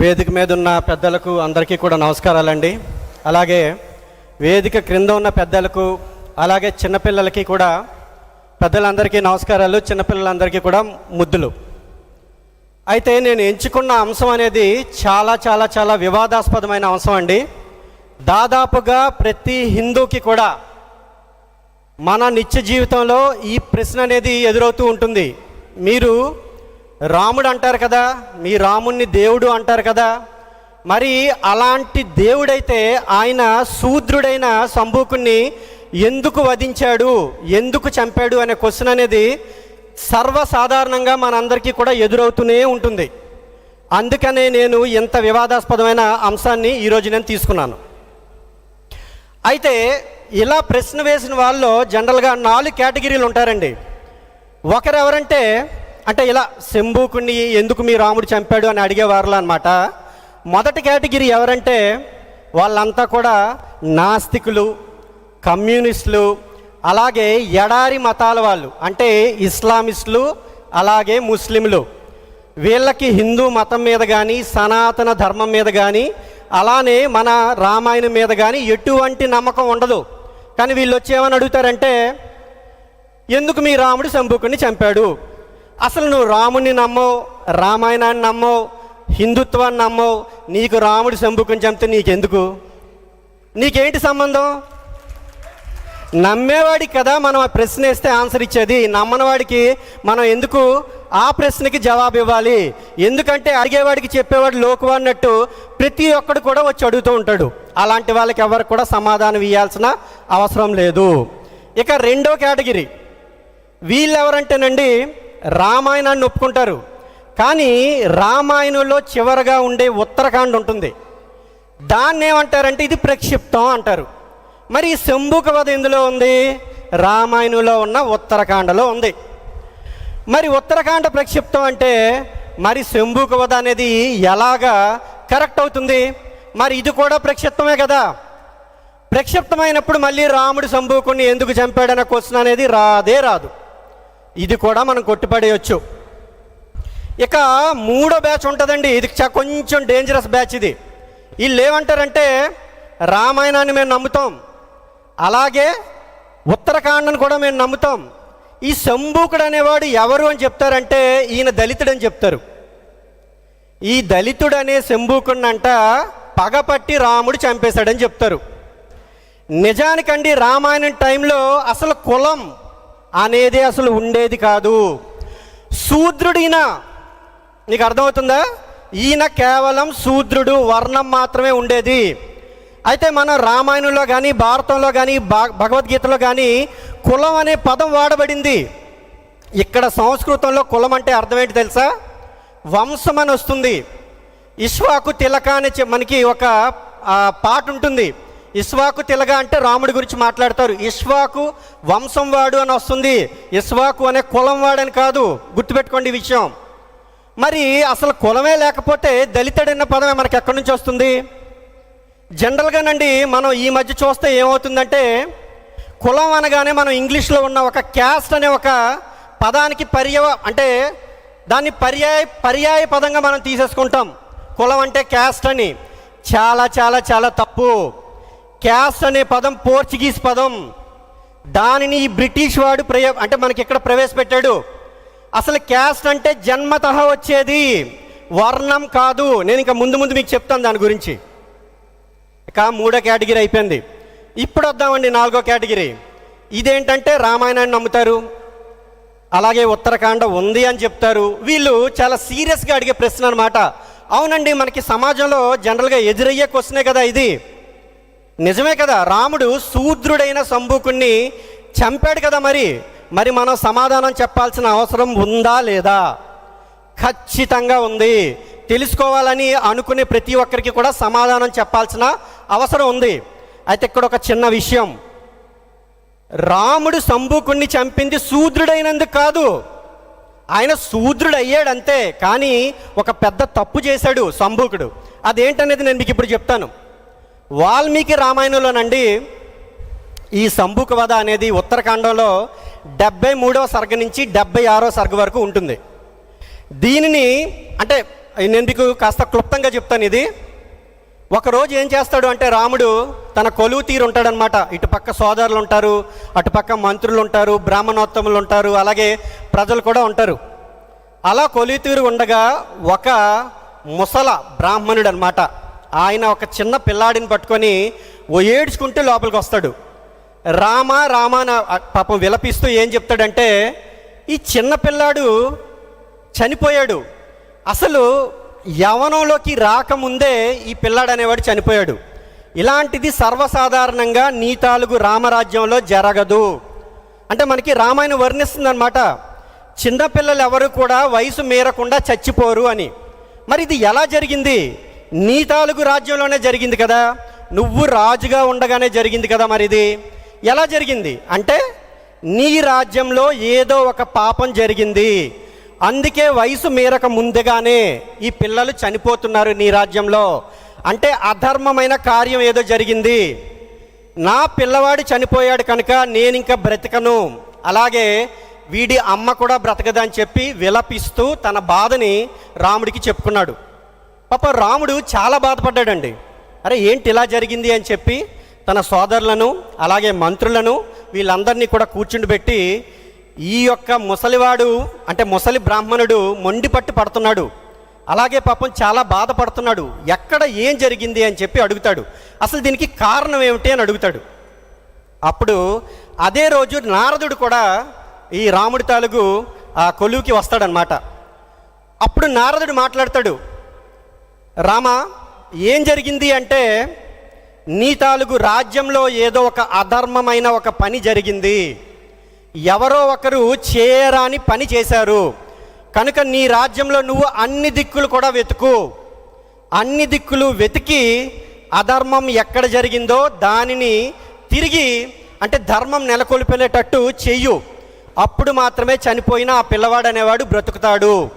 వేదిక మీద ఉన్న పెద్దలకు అందరికీ కూడా నమస్కారాలండి. అలాగే వేదిక క్రింద ఉన్న పెద్దలకు అలాగే చిన్నపిల్లలకి కూడా పెద్దలందరికీ నమస్కారాలు చిన్నపిల్లలందరికీ కూడా ముద్దులు. అయితే నేను ఎంచుకున్న అంశం అనేది చాలా చాలా చాలా వివాదాస్పదమైన అంశం అండి. దాదాపుగా ప్రతి హిందూకి కూడా మన నిత్య జీవితంలో ఈ ప్రశ్న అనేది ఎదురవుతూ ఉంటుంది. మీరు రాముడు అంటారు కదా మీ రాముణ్ణి దేవుడు అంటారు కదా. మరి అలాంటి దేవుడైతే ఆయన శూద్రుడైన సంభూకుణ్ణి ఎందుకు వధించాడు ఎందుకు చంపాడు అనే క్వశ్చన్ అనేది సర్వసాధారణంగా మనందరికీ కూడా ఎదురవుతూనే ఉంటుంది. అందుకనే నేను ఇంత వివాదాస్పదమైన అంశాన్ని ఈరోజు నేను తీసుకున్నాను. అయితే ఇలా ప్రశ్న వేసిన వాళ్ళు జనరల్గా నాలుగు కేటగిరీలు ఉంటారండి. ఒకరెవరంటే అంటే ఇలా శంభూకుణ్ణి ఎందుకు మీ రాముడు చంపాడు అని అడిగేవారులు అనమాట మొదటి కేటగిరీ ఎవరంటే వాళ్ళంతా కూడా నాస్తికులు కమ్యూనిస్టులు అలాగే ఎడారి మతాల వాళ్ళు అంటే ఇస్లామిస్టులు అలాగే ముస్లింలు. వీళ్ళకి హిందూ మతం మీద కానీ సనాతన ధర్మం మీద కానీ అలానే మన రామాయణం మీద కానీ ఎటువంటి నమ్మకం ఉండదు. కానీ వీళ్ళు వచ్చి ఏమని అడుగుతారంటే ఎందుకు మీ రాముడు శంభుకుని చంపాడు? అసలు నువ్వు రాముని నమ్మవు రామాయణాన్ని నమ్మవు హిందుత్వాన్ని నమ్మవు నీకు రాముడు శంభుకుని చంపితే నీకెందుకు? నీకేంటి సంబంధం? నమ్మేవాడికి కదా మనం ఆ ప్రశ్న వేస్తే ఆన్సర్ ఇచ్చేది. నమ్మనవాడికి మనం ఎందుకు ఆ ప్రశ్నకి జవాబు ఇవ్వాలి? ఎందుకంటే అడిగేవాడికి చెప్పేవాడు లోకువాడినట్టు ప్రతి ఒక్కడు కూడా వచ్చి అడుగుతూ ఉంటాడు. అలాంటి వాళ్ళకి ఎవరు కూడా సమాధానం ఇవ్వాల్సిన అవసరం లేదు. ఇక రెండో కేటగిరీ. వీళ్ళు ఎవరంటేనండి రామాయణాన్ని ఒప్పుకుంటారు. కానీ రామాయణంలో చివరగా ఉండే ఉత్తరకాండ ఉంటుంది. దాన్ని ఏమంటారంటే ఇది ప్రక్షిప్తం అంటారు. మరి శంభుక వధ ఎందులో ఉంది? రామాయణంలో ఉన్న ఉత్తరకాండలో ఉంది. మరి ఉత్తరకాండ ప్రక్షిప్తం అంటే మరి శంభుక వధ అనేది ఎలాగా కరెక్ట్ అవుతుంది? మరి ఇది కూడా ప్రక్షిప్తమే కదా. ప్రక్షిప్తమైనప్పుడు మళ్ళీ రాముడు శంభుకుని ఎందుకు చంపాడన్న క్వశ్చన్ అనేది రాదే రాదు. ఇది కూడా మనం కొట్టిపడేయచ్చు. ఇక మూడో బ్యాచ్ ఉంటుందండి. ఇది చ- కొంచెం డేంజరస్ బ్యాచ్ ఇది. వీళ్ళు ఏమంటారంటే రామాయణాన్ని మేము నమ్ముతాం. అలాగే ఉత్తరకాండను కూడా మేము నమ్ముతాం. ఈ శంభూకుడు అనేవాడు ఎవరు అని చెప్తారంటే ఈయన దళితుడని చెప్తారు. ఈ దళితుడు అనే శంభూకుడినంట పగపట్టి రాముడు చంపేశాడని చెప్తారు. నిజానికండి రామాయణం టైంలో అసలు కులం అనేది అసలు ఉండేది కాదు. శూద్రుడిన నీకు అర్థమవుతుందా? ఈయన కేవలం శూద్రుడు వర్ణం మాత్రమే ఉండేది. అయితే మన రామాయణంలో కానీ భారతంలో కానీ భగవద్గీతలో కానీ కులం అనే పదం వాడబడింది. ఇక్కడ సంస్కృతంలో కులం అంటే అర్థం ఏంటి తెలుసా? వంశం అని వస్తుంది. ఇష్వాకు తిలక అని చె- మనకి ఒక పాట ఉంటుంది ఇస్వాకు తిలగ అంటే రాముడి గురించి మాట్లాడతారు. ఇష్వాకు వంశం వాడు అని వస్తుంది. ఇస్వాకు అనే కులం వాడని కాదు. గుర్తుపెట్టుకోండి ఈ విషయం. మరి అసలు కులమే లేకపోతే దళితుడన్న పదమే మనకి ఎక్కడి నుంచి వస్తుంది? జనరల్గానండి మనం ఈ మధ్య చూస్తే ఏమవుతుందంటే కులం అనగానే మనం ఇంగ్లీష్లో ఉన్న ఒక క్యాస్ట్ అనే ఒక పదానికి పర్యవ అంటే దాన్ని పర్యాయ పర్యాయ పదంగా మనం తీసేసుకుంటాం. కులం అంటే క్యాస్ట్ అని. చాలా చాలా చాలా తప్పు. క్యాస్ట్ అనే పదం పోర్చుగీస్ పదం. దానిని ఈ బ్రిటిష్ వాడు ప్రయో అంటే మనకి ఇక్కడ ప్రవేశపెట్టాడు. అసలు క్యాస్ట్ అంటే జన్మత వచ్చేది వర్ణం కాదు. నేను ఇంకా ముందు ముందు మీకు చెప్తాను దాని గురించి. ఇక మూడో కేటగిరీ అయిపోయింది. ఇప్పుడు వద్దామండి నాలుగో కేటగిరీ. ఇదేంటంటే రామాయణాన్ని నమ్ముతారు. అలాగే ఉత్తరాఖండ ఉంది అని చెప్తారు. వీళ్ళు చాలా సీరియస్గా అడిగే ప్రశ్న అనమాట అవునండి మనకి సమాజంలో జనరల్గా ఎదురయ్యే క్వశ్చనే కదా ఇది. నిజమే కదా రాముడు శూద్రుడైన సంభూకుణ్ణి చంపాడు కదా మరి. మరి మనం సమాధానం చెప్పాల్సిన అవసరం ఉందా లేదా? ఖచ్చితంగా ఉంది. తెలుసుకోవాలని అనుకునే ప్రతి ఒక్కరికి కూడా సమాధానం చెప్పాల్సిన అవసరం ఉంది. అయితే ఇక్కడ ఒక చిన్న విషయం. రాముడు సంభూకుణ్ణి చంపింది శూద్రుడైనందుకు కాదు. ఆయన శూద్రుడు అయ్యాడంతే కానీ ఒక పెద్ద తప్పు చేశాడు సంభూకుడు అదేంటనేది నేను మీకు ఇప్పుడు చెప్తాను. వాల్మీకి రామాయణంలోనండి ఈ సంభూక వధ అనేది ఉత్తరాఖండంలో డెబ్బై మూడవ సర్గ నుంచి డెబ్బై ఆరో సర్గ వరకు ఉంటుంది. దీనిని అంటే నేను మీకు కాస్త క్లుప్తంగా చెప్తాను ఇది. ఒకరోజు ఏం చేస్తాడు అంటే రాముడు తన కొలువు తీరు ఉంటాడనమాట ఇటుపక్క సోదరులు ఉంటారు అటుపక్క మంత్రులు ఉంటారు బ్రాహ్మణోత్తములు ఉంటారు అలాగే ప్రజలు కూడా ఉంటారు. అలా కొలువు తీరు ఉండగా ఒక ముసల బ్రాహ్మణుడు అనమాట ఆయన ఒక చిన్న పిల్లాడిని పట్టుకొని ఓ ఏడ్చుకుంటే లోపలికి వస్తాడు. రామ రామ పాపం విలపిస్తూ ఏం చెప్తాడంటే ఈ చిన్న పిల్లాడు చనిపోయాడు. అసలు యవనంలోకి రాకముందే ఈ పిల్లాడు అనేవాడు చనిపోయాడు. ఇలాంటిది సర్వసాధారణంగా నీ తాలుగు రామరాజ్యంలో జరగదు. అంటే మనకి రామాయణం వర్ణిస్తుందన్నమాట. చిన్నపిల్లలు ఎవరు కూడా వయసు మీరకుండా చచ్చిపోరు అని. మరి ఇది ఎలా జరిగింది? నీ తాలూకు రాజ్యంలోనే జరిగింది కదా. నువ్వు రాజుగా ఉండగానే జరిగింది కదా మరి ఇది ఎలా జరిగింది? అంటే నీ రాజ్యంలో ఏదో ఒక పాపం జరిగింది. అందుకే వయసు మేరక ముందుగానే ఈ పిల్లలు చనిపోతున్నారు నీ రాజ్యంలో. అంటే అధర్మమైన కార్యం ఏదో జరిగింది. నా పిల్లవాడు చనిపోయాడు కనుక నేను ఇంకా బ్రతకను. అలాగే వీడి అమ్మ కూడా బ్రతకదని చెప్పి విలపిస్తూ తన బాధని రాముడికి చెప్పుకున్నాడు. పాప రాముడు చాలా బాధపడ్డాడండి. అరే ఏంటి ఇలా జరిగింది అని చెప్పి తన సోదరులను అలాగే మంత్రులను వీళ్ళందరినీ కూడా కూర్చుండిపెట్టి ఈ యొక్క ముసలివాడు అంటే ముసలి బ్రాహ్మణుడు మొండి పట్టు పడుతున్నాడు. అలాగే పాపం చాలా బాధపడుతున్నాడు. ఎక్కడ ఏం జరిగింది అని చెప్పి అడుగుతాడు. అసలు దీనికి కారణం ఏమిటి అని అడుగుతాడు. అప్పుడు అదే రోజు నారదుడు కూడా ఈ రాముడి తాలూకు ఆ కొలువుకి వస్తాడనమాట అప్పుడు నారదుడు మాట్లాడతాడు. రామ ఏం జరిగింది అంటే నీ తాలుగు రాజ్యంలో ఏదో ఒక అధర్మమైన ఒక పని జరిగింది. ఎవరో ఒకరు చేయరాని పని చేశారు. కనుక నీ రాజ్యంలో నువ్వు అన్ని దిక్కులు కూడా వెతుకు. అన్ని దిక్కులు వెతికి అధర్మం ఎక్కడ జరిగిందో దానిని తిరిగి అంటే ధర్మం నెలకొల్పేటట్టు చెయ్యు. అప్పుడు మాత్రమే చనిపోయిన ఆ పిల్లవాడు అనేవాడు బ్రతుకుతాడు.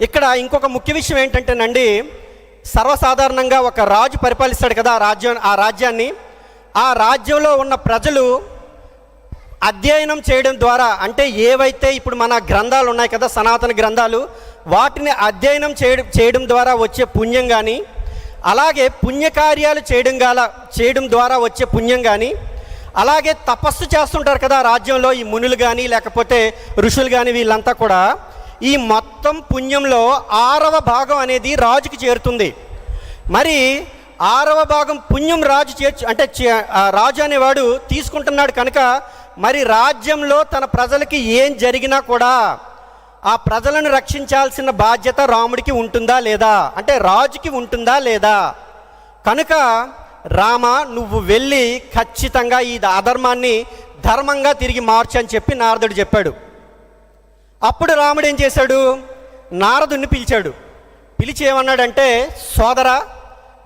ఇక్కడ ఇంకొక ముఖ్య విషయం ఏంటంటేనండి సర్వసాధారణంగా ఒక రాజు పరిపాలిస్తాడు కదా ఆ రాజ్యం ఆ రాజ్యాన్ని. ఆ రాజ్యంలో ఉన్న ప్రజలు అధ్యయనం చేయడం ద్వారా అంటే ఏవైతే ఇప్పుడు మన గ్రంథాలు ఉన్నాయి కదా సనాతన గ్రంథాలు వాటిని అధ్యయనం చేయడం చేయడం ద్వారా వచ్చే పుణ్యం కానీ అలాగే పుణ్యకార్యాలు చేయడం గాల చేయడం ద్వారా వచ్చే పుణ్యం కానీ అలాగే తపస్సు చేస్తుంటారు కదా రాజ్యంలో ఈ మునులు కానీ లేకపోతే ఋషులు కానీ వీళ్ళంతా కూడా. ఈ మొత్తం పుణ్యంలో ఆరవ భాగం అనేది రాజుకి చేరుతుంది. మరి ఆరవ భాగం పుణ్యం రాజు చేర్చు అంటే చే- రాజు అనేవాడు తీసుకుంటున్నాడు కనుక మరి రాజ్యంలో తన ప్రజలకి ఏం జరిగినా కూడా ఆ ప్రజలను రక్షించాల్సిన బాధ్యత రాముడికి ఉంటుందా లేదా? అంటే రాజుకి ఉంటుందా లేదా? కనుక రామ నువ్వు వెళ్ళి ఖచ్చితంగా ఈ అధర్మాన్ని ధర్మంగా తిరిగి మార్చు అని చెప్పి నారదుడు చెప్పాడు. అప్పుడు రాముడు ఏం చేశాడు? నారదుని పిలిచాడు. పిలిచి ఏమన్నాడంటే సోదర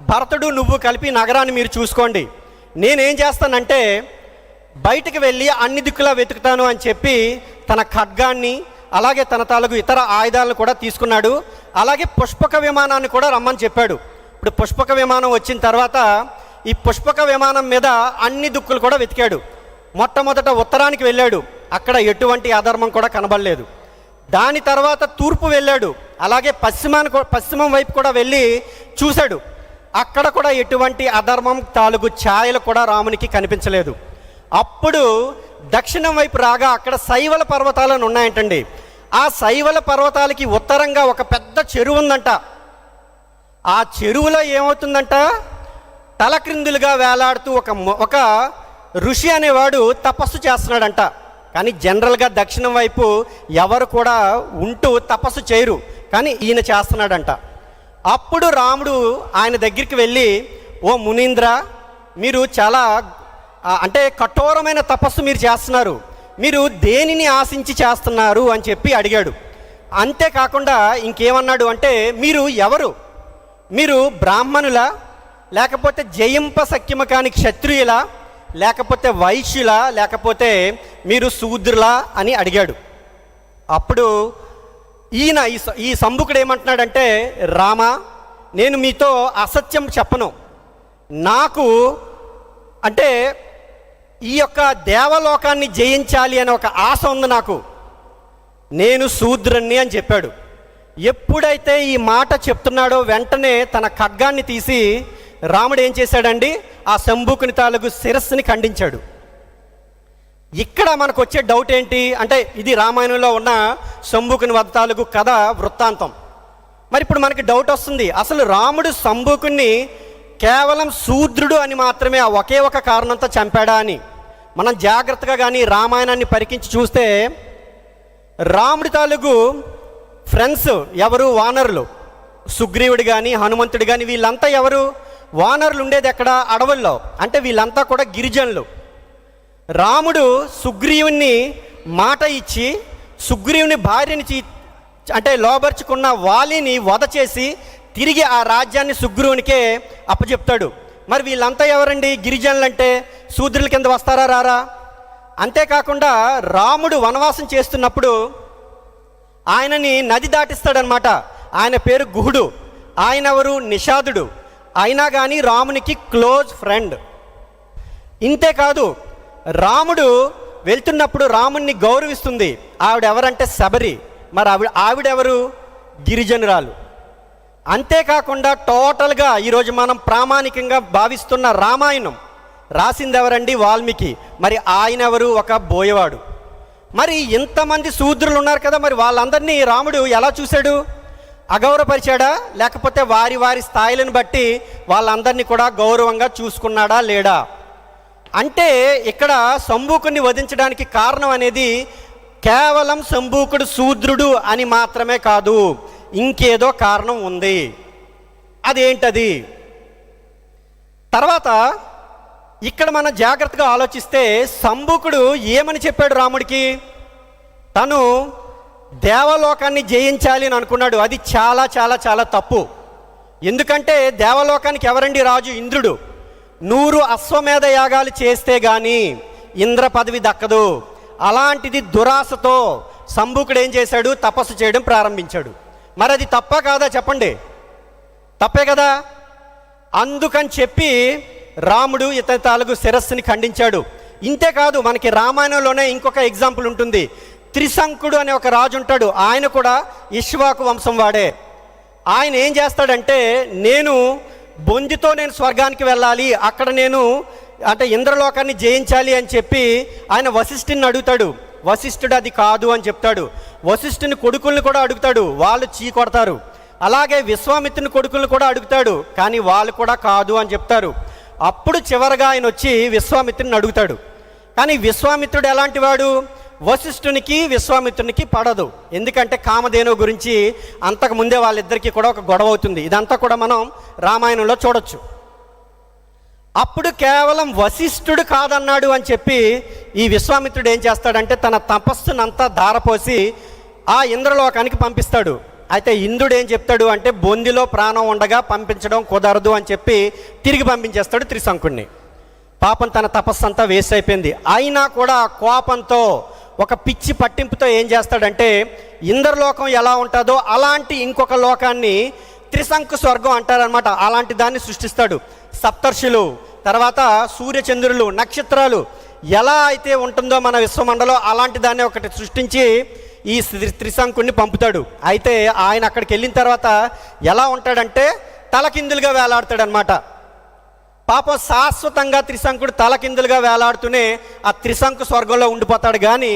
భరతుడు నువ్వు కలిపి నగరాన్ని మీరు చూసుకోండి. నేనేం చేస్తానంటే బయటికి వెళ్ళి అన్ని దిక్కులా వెతుకుతాను అని చెప్పి తన ఖడ్గాన్ని అలాగే తన తాలూకు ఇతర ఆయుధాలను కూడా తీసుకున్నాడు. అలాగే పుష్పక విమానాన్ని కూడా రమ్మని చెప్పాడు. ఇప్పుడు పుష్పక విమానం వచ్చిన తర్వాత ఈ పుష్పక విమానం మీద అన్ని దిక్కులు కూడా వెతికాడు. మొట్టమొదట ఉత్తరానికి వెళ్ళాడు. అక్కడ ఎటువంటి అధర్మం కూడా కనబడలేదు. దాని తర్వాత తూర్పు వెళ్ళాడు. అలాగే పశ్చిమాన పశ్చిమం వైపు కూడా వెళ్ళి చూశాడు. అక్కడ కూడా ఎటువంటి అధర్మం తాలూకు ఛాయలు కూడా రామునికి కనిపించలేదు. అప్పుడు దక్షిణం వైపు రాగా అక్కడ శైవల పర్వతాలను ఉన్నాయంటండి. ఆ శైవల పర్వతాలకి ఉత్తరంగా ఒక పెద్ద చెరువు ఉందంట. ఆ చెరువులో ఏమవుతుందంట? తలక్రిందులుగా వేలాడుతూ ఒక ఒక ఋషి అనేవాడు తపస్సు చేస్తున్నాడంట. కానీ జనరల్గా దక్షిణం వైపు ఎవరు కూడా ఉంటూ తపస్సు చేయరు. కానీ ఈయన చేస్తున్నాడంట. అప్పుడు రాముడు ఆయన దగ్గరికి వెళ్ళి ఓ మునీంద్ర మీరు చాలా అంటే కఠోరమైన తపస్సు మీరు చేస్తున్నారు. మీరు దేనిని ఆశించి చేస్తున్నారు? అని చెప్పి అడిగాడు. అంతేకాకుండా ఇంకేమన్నాడు అంటే మీరు ఎవరు? మీరు బ్రాహ్మణుల? లేకపోతే జయింప సఖ్యమ కాని క్షత్రియుల? లేకపోతే వైశ్యుల లేకపోతే మీరు శూద్రులా అని అడిగాడు. అప్పుడు ఈయన ఈ స- ఈ సంబుకుడు ఏమంటున్నాడంటే రామ నేను మీతో అసత్యం చెప్పను. నాకు అంటే ఈ యొక్క దేవలోకాన్ని జయించాలి అనే ఒక ఆశ ఉంది నాకు. నేను శూద్రుణ్ణి అని చెప్పాడు. ఎప్పుడైతే ఈ మాట చెప్తున్నాడో వెంటనే తన ఖడ్గాన్ని తీసి రాముడు ఏం చేశాడండి? ఆ శంభుకుని తాలూకు శిరస్సుని ఖండించాడు. ఇక్కడ మనకు వచ్చే డౌట్ ఏంటి? అంటే ఇది రామాయణంలో ఉన్న శంభుకుని వద్ద తాలూకు కథ వృత్తాంతం. మరి ఇప్పుడు మనకి డౌట్ వస్తుంది. అసలు రాముడు శంభుకుని కేవలం శూద్రుడు అని మాత్రమే ఆ ఒకే ఒక కారణంతో చంపాడా అని మనం జాగ్రత్తగా కానీ రామాయణాన్ని పరికించి చూస్తే రాముడి తాలూకు ఫ్రెండ్స్ ఎవరు? వానరులు. సుగ్రీవుడు కానీ హనుమంతుడు కానీ వీళ్ళంతా ఎవరు? వానరులు ఉండేది ఎక్కడ? అడవుల్లో. అంటే వీళ్ళంతా కూడా గిరిజనులు. రాముడు సుగ్రీవుని మాట ఇచ్చి సుగ్రీవుని భార్యని అంటే లోబర్చుకున్న వాలిని వధ చేసి తిరిగి ఆ రాజ్యాన్ని సుగ్రీవునికే అప్పచెప్తాడు. మరి వీళ్ళంతా ఎవరండి? గిరిజనులు అంటే శూద్రుల కింద వస్తారా రారా? అంతేకాకుండా రాముడు వనవాసం చేస్తున్నప్పుడు ఆయనని నది దాటిస్తాడనమాట ఆయన పేరు గుహుడు. ఆయన ఎవరు నిషాదుడు. అయినా కానీ రామునికి క్లోజ్ ఫ్రెండ్. ఇంతేకాదు రాముడు వెళ్తున్నప్పుడు రాముణ్ణి గౌరవిస్తుంది. ఆవిడ ఎవరంటే శబరి. మరి ఆవిడ ఆవిడెవరు? గిరిజనురాలు. అంతేకాకుండా టోటల్గా ఈరోజు మనం ప్రామాణికంగా భావిస్తున్న రామాయణం. రాసింది ఎవరండి వాల్మీకి. మరి ఆయన ఎవరు ఒక బోయవాడు. మరి ఇంతమంది శూద్రులు ఉన్నారు కదా మరి వాళ్ళందరినీ రాముడు ఎలా చూశాడు? అగౌరవపరిచాడా? లేకపోతే వారి వారి స్థాయిలను బట్టి వాళ్ళందరినీ కూడా గౌరవంగా చూసుకున్నాడా లేడా? అంటే ఇక్కడ శంభూకుని వధించడానికి కారణం అనేది కేవలం శంభూకుడు శూద్రుడు అని మాత్రమే కాదు ఇంకేదో కారణం ఉంది. అదేంటది? తర్వాత ఇక్కడ మనం జాగ్రత్తగా ఆలోచిస్తే శంభుకుడు ఏమని చెప్పాడు రాముడికి? తను దేవలోకాన్ని జయించాలి అని అనుకున్నాడు. అది చాలా చాలా చాలా తప్పు. ఎందుకంటే దేవలోకానికి ఎవరండి రాజు? ఇంద్రుడు. నూరు అశ్వమేధ యాగాలు చేస్తే గాని ఇంద్ర పదవి దక్కదు. అలాంటిది దురాశతో సంభూకుడు ఏం చేశాడు? తపస్సు చేయడం ప్రారంభించాడు. మరి అది తప్ప కాదా చెప్పండి? తప్పే కదా? అందుకని చెప్పి రాముడు ఇతని తాలూకు శిరస్సుని ఖండించాడు. ఇంతేకాదు మనకి రామాయణంలోనే ఇంకొక ఎగ్జాంపుల్ ఉంటుంది. త్రిశంకుడు అనే ఒక రాజు ఉంటాడు. ఆయన కూడా ఇష్వాకు వంశం వాడే. ఆయన ఏం చేస్తాడంటే నేను బొంజితో నేను స్వర్గానికి వెళ్ళాలి. అక్కడ నేను అంటే ఇంద్రలోకాన్ని జయించాలి అని చెప్పి ఆయన వశిష్ఠుని అడుగుతాడు. వశిష్ఠుడు అది కాదు అని చెప్తాడు. వశిష్ఠుని కొడుకుల్ని కూడా అడుగుతాడు. వాళ్ళు చీ కొడతారు. అలాగే విశ్వామిత్రుని కొడుకుల్ని కూడా అడుగుతాడు. కానీ వాళ్ళు కూడా కాదు అని చెప్తారు. అప్పుడు చివరగా ఆయన వచ్చి విశ్వామిత్రుని అడుగుతాడు. కానీ విశ్వామిత్రుడు ఎలాంటి వాడు? వశిష్ఠునికి విశ్వామిత్రునికి పడదు. ఎందుకంటే కామధేను గురించి అంతకు ముందే వాళ్ళిద్దరికీ కూడా ఒక గొడవ అవుతుంది. ఇదంతా కూడా మనం రామాయణంలో చూడొచ్చు. అప్పుడు కేవలం వశిష్ఠుడు కాదన్నాడు అని చెప్పి ఈ విశ్వామిత్రుడు ఏం చేస్తాడంటే తన తపస్సునంతా ధారపోసి ఆ ఇంద్రలోకానికి పంపిస్తాడు. అయితే ఇంద్రుడు ఏం చెప్తాడు అంటే బొందిలో ప్రాణం ఉండగా పంపించడం కుదరదు అని చెప్పి తిరిగి పంపించేస్తాడు త్రిశంకుణ్ణి. పాపం తన తపస్సు అంతా వేస్ట్ అయిపోయింది. అయినా కూడా కోపంతో ఒక పిచ్చి పట్టింపుతో ఏం చేస్తాడంటే ఇంద్రలోకం ఎలా ఉంటుందో అలాంటి ఇంకొక లోకాన్ని త్రిశంకు స్వర్గం అంటారనమాట అలాంటి దాన్ని సృష్టిస్తాడు. సప్తర్షులు తర్వాత సూర్యచంద్రులు నక్షత్రాలు ఎలా అయితే ఉంటుందో మన విశ్వమండలం అలాంటి దాన్ని ఒకటి సృష్టించి ఈ త్రిశంకుణ్ణి పంపుతాడు. అయితే ఆయన అక్కడికి వెళ్ళిన తర్వాత ఎలా ఉంటాడంటే తలకిందులుగా వేలాడతాడనమాట పాపం శాశ్వతంగా త్రిశంకుడు తలకిందులుగా వేలాడుతూనే ఆ త్రిశంకు స్వర్గంలో ఉండిపోతాడు కానీ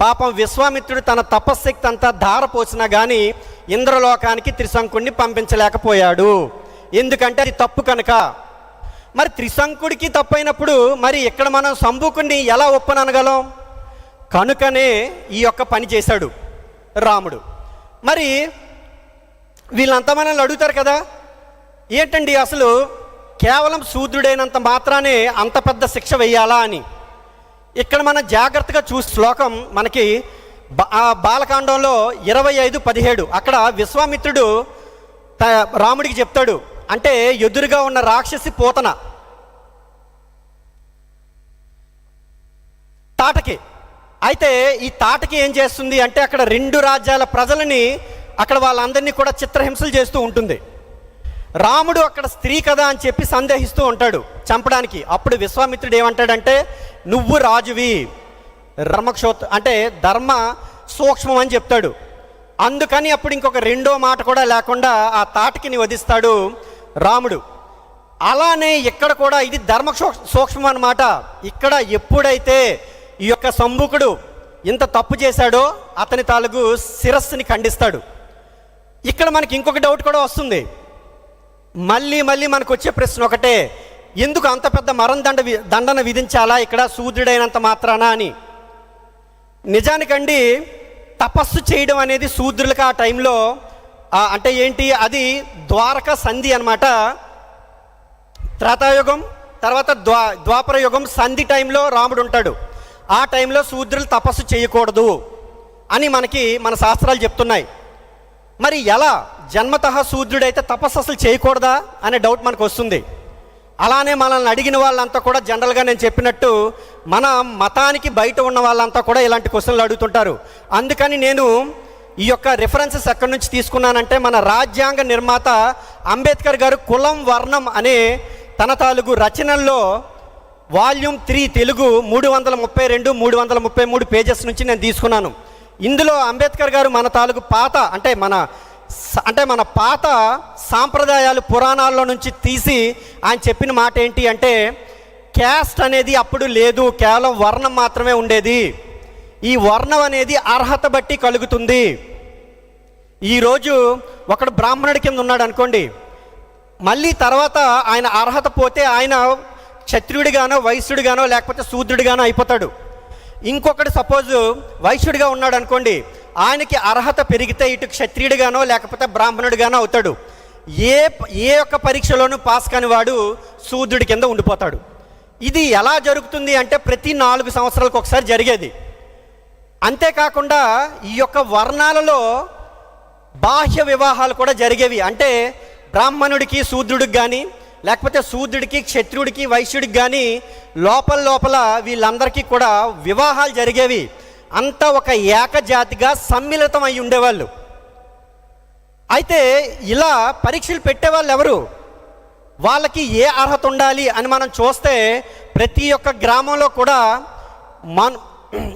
పాపం విశ్వామిత్రుడు తన తపశ్శక్తి అంతా ధారపోసినా కానీ ఇంద్రలోకానికి త్రిశంకుడిని పంపించలేకపోయాడు. ఎందుకంటే అది తప్పు కనుక. మరి త్రిశంకుడికి తప్పైనప్పుడు మరి ఇక్కడ మనం శంభుకుడిని ఎలా ఒప్పననగలం? కనుకనే ఈ యొక్క పని చేశాడు రాముడు. మరి వీళ్ళంతా మనల్ని అడుగుతారు కదా? ఏంటండి అసలు కేవలం శూద్రుడైనంత మాత్రానే అంత పెద్ద శిక్ష వెయ్యాలా అని. ఇక్కడ మనం జాగ్రత్తగా చూసి శ్లోకం మనకి బ- ఆ బాలకాండంలో ఇరవై ఐదు పదిహేడు. అక్కడ విశ్వామిత్రుడు త- రాముడికి చెప్తాడు. అంటే ఎదురుగా ఉన్న రాక్షసి పోతన. తాటకి. అయితే ఈ తాటకి ఏం చేస్తుంది అంటే అక్కడ రెండు రాజ్యాల ప్రజలని అక్కడ వాళ్ళందరినీ కూడా చిత్రహింసలు చేస్తూ ఉంటుంది. రాముడు అక్కడ స్త్రీ కదా అని చెప్పి సందేహిస్తూ ఉంటాడు చంపడానికి. అప్పుడు విశ్వామిత్రుడు ఏమంటాడంటే నువ్వు రాజువి ధర్మక్షోత్ అంటే ధర్మ సూక్ష్మం అని చెప్తాడు. అందుకని అప్పుడు ఇంకొక రెండో మాట కూడా లేకుండా ఆ తాటికిని వధిస్తాడు రాముడు. అలానే ఇక్కడ కూడా ఇది ధర్మ సూక్ష్మం అన్నమాట. ఇక్కడ ఎప్పుడైతే ఈ యొక్క సంభుకుడు ఇంత తప్పు చేశాడో అతని తాలూకు శిరస్సుని ఖండిస్తాడు. ఇక్కడ మనకి ఇంకొక డౌట్ కూడా వస్తుంది. మళ్ళీ మళ్ళీ మనకు వచ్చే ప్రశ్న ఒకటే ఎందుకు అంత పెద్ద మరణం దండ దండన విధించాలా ఇక్కడ శూద్రుడైనంత మాత్రాన అని. నిజానికండి తపస్సు చేయడం అనేది శూద్రులకు ఆ టైంలో అంటే ఏంటి అది ద్వారక సంధి అన్నమాట. త్రేతాయుగం తర్వాత ద్వా ద్వాపర యుగం సంధి టైంలో రాముడు ఉంటాడు. ఆ టైంలో శూద్రులు తపస్సు చేయకూడదు అని మనకి మన శాస్త్రాలు చెప్తున్నాయి. మరి ఎలా జన్మతః శూద్రుడైతే తపస్సు అసలు చేయకూడదా అనే డౌట్ మనకు వస్తుంది. అలానే మనల్ని అడిగిన వాళ్ళంతా కూడా జనరల్గా నేను చెప్పినట్టు మన మతానికి బయట ఉన్న వాళ్ళంతా కూడా ఇలాంటి క్వశ్చన్లు అడుగుతుంటారు. అందుకని నేను ఈ యొక్క రిఫరెన్సెస్ ఎక్కడి నుంచి తీసుకున్నానంటే మన రాజ్యాంగ నిర్మాత అంబేద్కర్ గారు కులం వర్ణం అనే తన తాలూకు రచనల్లో వాల్యూమ్ త్రీ తెలుగు మూడు వందల ముప్పై రెండు మూడు వందల ముప్పై మూడు పేజెస్ నుంచి నేను తీసుకున్నాను. ఇందులో అంబేద్కర్ గారు మన తాలూకు పాత అంటే మన అంటే మన పాత సాంప్రదాయాలు పురాణాల్లో నుంచి తీసి ఆయన చెప్పిన మాట ఏంటి అంటే క్యాస్ట్ అనేది అప్పుడు లేదు కేవలం వర్ణం మాత్రమే ఉండేది. ఈ వర్ణం అనేది అర్హత బట్టి కలుగుతుంది. ఈరోజు ఒకడు బ్రాహ్మణుడి కింద ఉన్నాడు అనుకోండి మళ్ళీ తర్వాత ఆయన అర్హత పోతే ఆయన క్షత్రియుడిగానో వైశ్యుడిగానో లేకపోతే శూద్రుడిగానో అయిపోతాడు. ఇంకొకటి సపోజ్ వైశ్యుడిగా ఉన్నాడు అనుకోండి ఆయనకి అర్హత పెరిగితే ఇటు క్షత్రియుడిగానో లేకపోతే బ్రాహ్మణుడిగానో అవుతాడు. ఏ ఏ ఒక్క పరీక్షలోనూ పాస్ కాని వాడు శూద్రుడి కింద ఉండిపోతాడు. ఇది ఎలా జరుగుతుంది అంటే ప్రతి నాలుగు సంవత్సరాలకు ఒకసారి జరిగేది. అంతేకాకుండా ఈ యొక్క వర్ణాలలో బాహ్య వివాహాలు కూడా జరిగేవి. అంటే బ్రాహ్మణుడికి శూద్రుడికి కానీ లేకపోతే శూద్రుడికి క్షత్రుడికి వైశ్యుడికి కానీ లోపల లోపల వీళ్ళందరికీ కూడా వివాహాలు జరిగేవి. అంతా ఒక ఏకజాతిగా సమ్మిళితం అయి ఉండేవాళ్ళు. అయితే ఇలా పరీక్షలు పెట్టేవాళ్ళు ఎవరు? వాళ్ళకి ఏ అర్హత ఉండాలి అని మనం చూస్తే ప్రతి ఒక్క గ్రామంలో కూడా మన్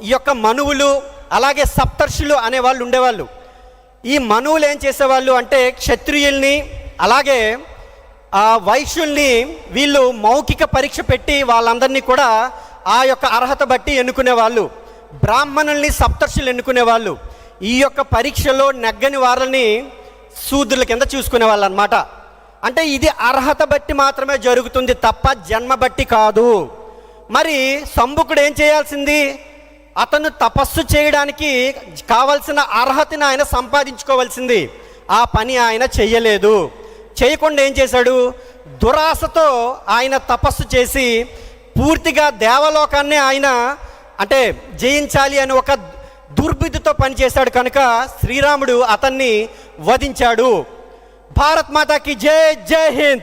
ఈ యొక్క మనువులు అలాగే సప్తర్షులు అనే వాళ్ళు ఉండేవాళ్ళు. ఈ మనువులు ఏం చేసేవాళ్ళు అంటే క్షత్రియుల్ని అలాగే ఆ వైశ్యుల్ని వీళ్ళు మౌఖిక పరీక్ష పెట్టి వాళ్ళందరినీ కూడా ఆ యొక్క అర్హత బట్టి ఎన్నుకునేవాళ్ళు. బ్రాహ్మణుల్ని సప్తర్షులు ఎన్నుకునేవాళ్ళు. ఈ యొక్క పరీక్షలో నెగ్గని వారిని శూద్రుల కింద చూసుకునేవాళ్ళు అనమాట అంటే ఇది అర్హత బట్టి మాత్రమే జరుగుతుంది తప్ప జన్మ బట్టి కాదు. మరి సంబుకుడు ఏం చేయాల్సింది? అతను తపస్సు చేయడానికి కావలసిన అర్హతని ఆయన సంపాదించుకోవాల్సింది. ఆ పని ఆయన చెయ్యలేదు. చేయకుండా ఏం చేశాడు? దురాశతో ఆయన తపస్సు చేసి పూర్తిగా దేవలోకాన్ని ఆయన అంటే జయించాలి అని ఒక దుర్బుద్ధితో పనిచేశాడు కనుక శ్రీరాముడు అతన్ని వధించాడు. భారత్ మాతాకి జై జై హింద్.